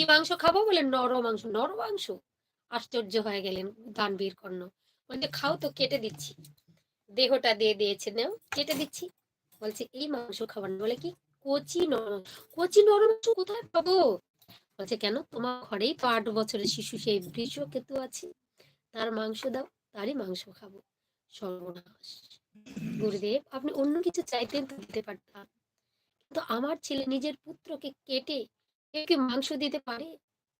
কি মাংস খাব? বলে নর মাংস নর মাংস। আশ্চর্য হয়ে গেলেন দানবীর কর্ণ বলছে, খাও তো, কেটে দিচ্ছি। দেহটা দিয়ে দিয়েছে, নেও, কেটে দিচ্ছি। বলছে, এই মাংস খাবার বলে, কি? কচি নর কচি নর মাংস কোথায় পাবো? বলছে, কেন? তোমার ঘরেই তো আট বছরের শিশু, সেই বৃষ কেতু আছে। তার মাংস দাও, তারই মাংস খাব। সর্বনাশ। গুরুদেব, আপনি অন্য কিছু চাইতেন তো দিতে পারতাম। কিন্তু আমার ছেলে নিজের পুত্রকে কেটে কেউ কি মাংস দিতে পারে?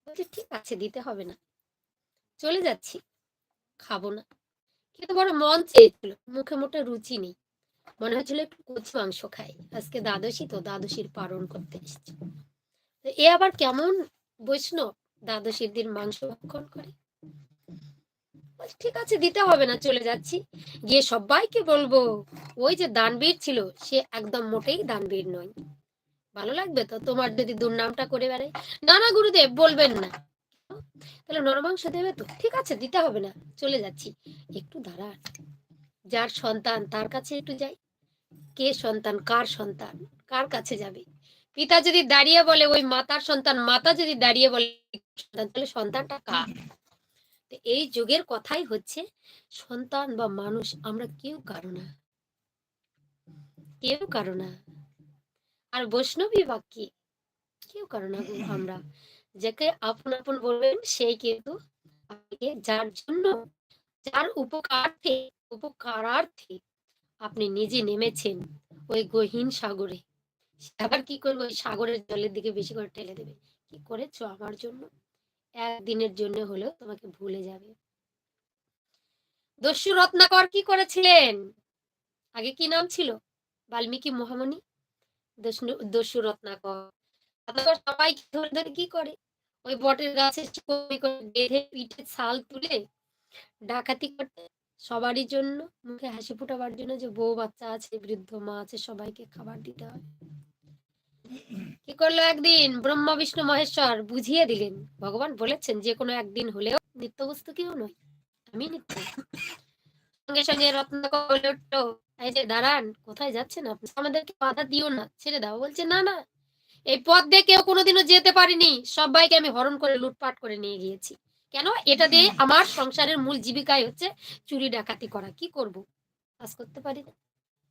বলছে, ঠিক আছে, দিতে হবে না। চলে যাচ্ছি। খাব না। কিন্তু বড় মন চেয়েছিল। মুখে মোটে রুচি নেই। মনে হচ্ছিল একটু কচি মাংস খাই। আজকে দ্বাদশী, তো দ্বাদশীর পালন করতে এসেছে। এ আবার কেমন বৈষ্ণব দ্বাদশীর দিন মাংস ভক্ষণ করে? ঠিক আছে, দিতে হবে না। চলে যাচ্ছি। গিয়ে সবাইকে বলব, ওই যে দানবীর ছিল, সে একদম মোটেই দানবীর নয়। ভালো লাগবে তো তোমার যদি দুর্নামটা করে বেড়ায় না না, গুরুদেব, বলবেন না। তাহলে নরমাংস দেবে তো? ঠিক আছে, দিতে হবে না, চলে যাচ্ছি। একটু দাঁড়ান। যার সন্তান, তার কাছে একটু যাই। কে সন্তান, কার সন্তান, কার কাছে যাবে? পিতা যদি দাঁড়িয়ে বলে, ওই মাতার সন্তান, মাতা যদি দাঁড়িয়ে বলে, তাহলে সন্তানটা কার? এই যুগের কথাই হচ্ছে, সন্তান বা মানুষ, আমরা কেউ কারও না। কেউ কারও না। আর বৈষ্ণবী বাক্যে কেউ কারও না আমরা। যাকে আপন আপন বলবেন সেই কিন্তু যার জন্য, যার উপকারার্থে উপকারার্থে আপনি নিজে নেমেছেন ওই গহীন সাগরে। আবার কি করবে? ওই সাগরের জলের দিকে বেশি করে ঠেলে দেবে। কি করেছ আমার জন্য? একদিনের জন্য হলেও তোমাকে ভুলে যাবে। দস্যু রত্নাকর কি করেছিলেন? আগে কি নাম ছিল? বাল্মীকি মহামণি? সবাইকে ধরে ধরে কি করে? ওই বটের গাছে বেঁধে পিঠে ছাল তুলে ডাকাতি করতে? সবারই জন্য? মুখে হাসি জন্য যে বউ বাচ্চা আছে, বৃদ্ধ মা আছে, সবাইকে খাবার দিতে হয়। কি করল একদিন? ব্রহ্মা, বিষ্ণু, মহেশ্বর বুঝিয়ে দিলেন। ভগবান বলেছেন, যে কোনো একদিন হলেও নিত্য বস্তু কেউ নয়, আমি নিত্য। সঙ্গে সঙ্গে বলে উঠল এই যে দাঁড়ান কোথায় যাচ্ছেন আপনি? আমাদেরকে বাধা দিও না ছেড়ে দাও। বলছে না না এই পথ দিয়ে কেউ কোনোদিনও যেতে পারিনি। সবাইকে আমি হরণ করে লুটপাট করে নিয়ে গিয়েছি। কেন? এটা দিয়ে আমার সংসারের মূল জীবিকাই হচ্ছে চুরি ডাকাতি করা। কি করব? কাজ করতে পারি না।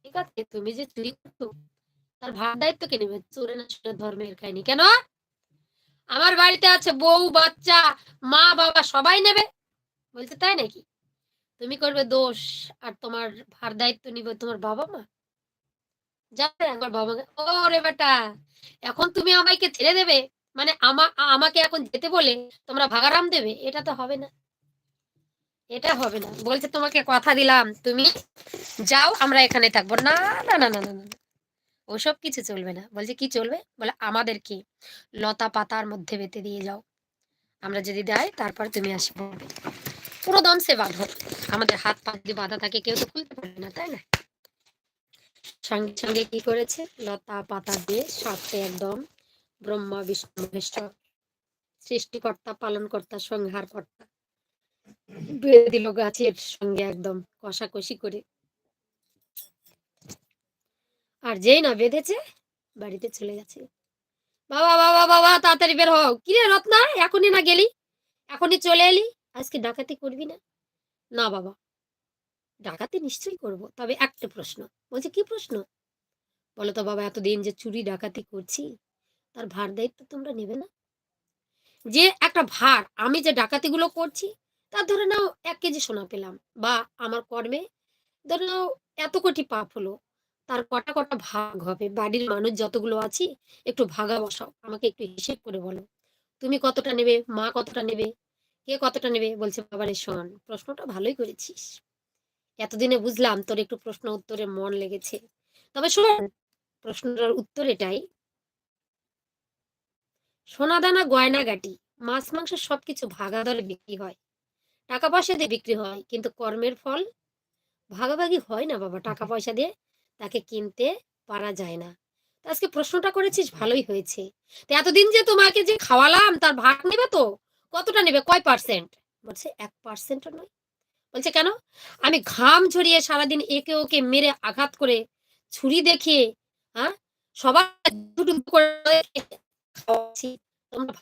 ঠিক আছে তুমি যে চুরি করতো তার ভার দায়িত্ব কে নেবে? চোরে না চোরে ধর্মের খায়নি কেন? আমার বাড়িতে আছে বউ বাচ্চা মা বাবা সবাই নেবে। বলতে তাই নাকি? তুমি করবে দোষ, আর তোমার ভার দায়িত্ব নিবে তোমার বাবা মা যাবে আমার বাবা ওরে বেটা, এখন তুমি আমাকে ছেড়ে দেবে? মানে আমা, আমাকে এখন যেতে বলে তোমরা ভাগারাম দেবে? এটা তো হবে না। এটা হবে না। বলছে, তোমাকে কথা দিলাম। তুমি যাও, আমরা এখানে থাকব। না না না না না না। ওসব কিছু চলবে না। বলছে, কি চলবে? বলে, আমাদেরকে লতা পাতার মধ্যে বেঁধে দিয়ে যাও। আমরা যদি দেয়, তারপর তুমি আসবে। পুরো দম সে বাঁধো। আমাদের হাত পা যদি বাঁধা থাকে, কেউ তো খুলতে পারবে না, তাই না? সঙ্গে সঙ্গে কি করেছে? লতা পাতা দিয়ে সাথে একদম ব্রহ্মা, বিষ্ণু মহেশ্বর সৃষ্টিকর্তা, পালনকর্তা, সংহারকর্তা বেঁধে দিল গাছের সঙ্গে একদম কষাকষি করে। আর যেই না বেঁধেছে, বাড়িতে চলে গেছে। বাবা বাবা বাবা, তাড়াতাড়ি বের হও। কিরে রত্না, এখনই না গেলি? এখনই চলে এলি? আজকে ডাকাতি করবি না? না বাবা। ডাকাতি নিশ্চয়ই করব, তবে একটা প্রশ্ন। বলছে, কি প্রশ্ন? বলো তো বাবা, এতদিন যে চুরি ডাকাতি করছি, তার ভার দায়িত্ব তোমরা নেবে না? যে একটা ভার, আমি যে ডাকাতিগুলো করছি, তার ধরে নাও এক কেজি সোনা পেলাম, বা আমার কর্মে ধরে নাও এত কোটি পাপ হলো, তার কটা কটা ভাগ হবে, বাড়ির মানুষ যতগুলো আছি, একটু ভাগা বসাও আমাকে একটু হিসেব করে বলো। তুমি কতটা নেবে, মা কতটা নেবে? কে কতটা নেবে? বলছে, বাবারে, শোন, প্রশ্নটা ভালোই করেছিস। এতদিনে বুঝলাম তোর একটু প্রশ্ন উত্তরে মন লেগেছে। তবে শোন, প্রশ্নটার উত্তর এটাই। সোনা দানা গয়না গাটি মাছ, মাংস সবকিছু ভাগা দরে বিক্রি হয়। টাকা পয়সা দিয়ে বিক্রি হয়, কিন্তু কর্মের ফল ভাগাভাগি হয় না বাবা। টাকা পয়সা দিয়ে তাকে কিনতে পারা যায় না। আজকে প্রশ্নটা করেছিস, ভালোই হয়েছে। এতদিন যে তোমাকে যে খাওয়ালাম, তার ভাগ নেবে তো? কতটা নেবে? কয় পার্সেন্ট বলছে, এক পার্সেন্টও নয়। বলছে, কেন? আমি ঘাম ঝরিয়ে সারাদিন একে ওকে মেরে আঘাত করে ছুরি দেখিয়ে হ্যাঁ সবার দুটো করে তোমরা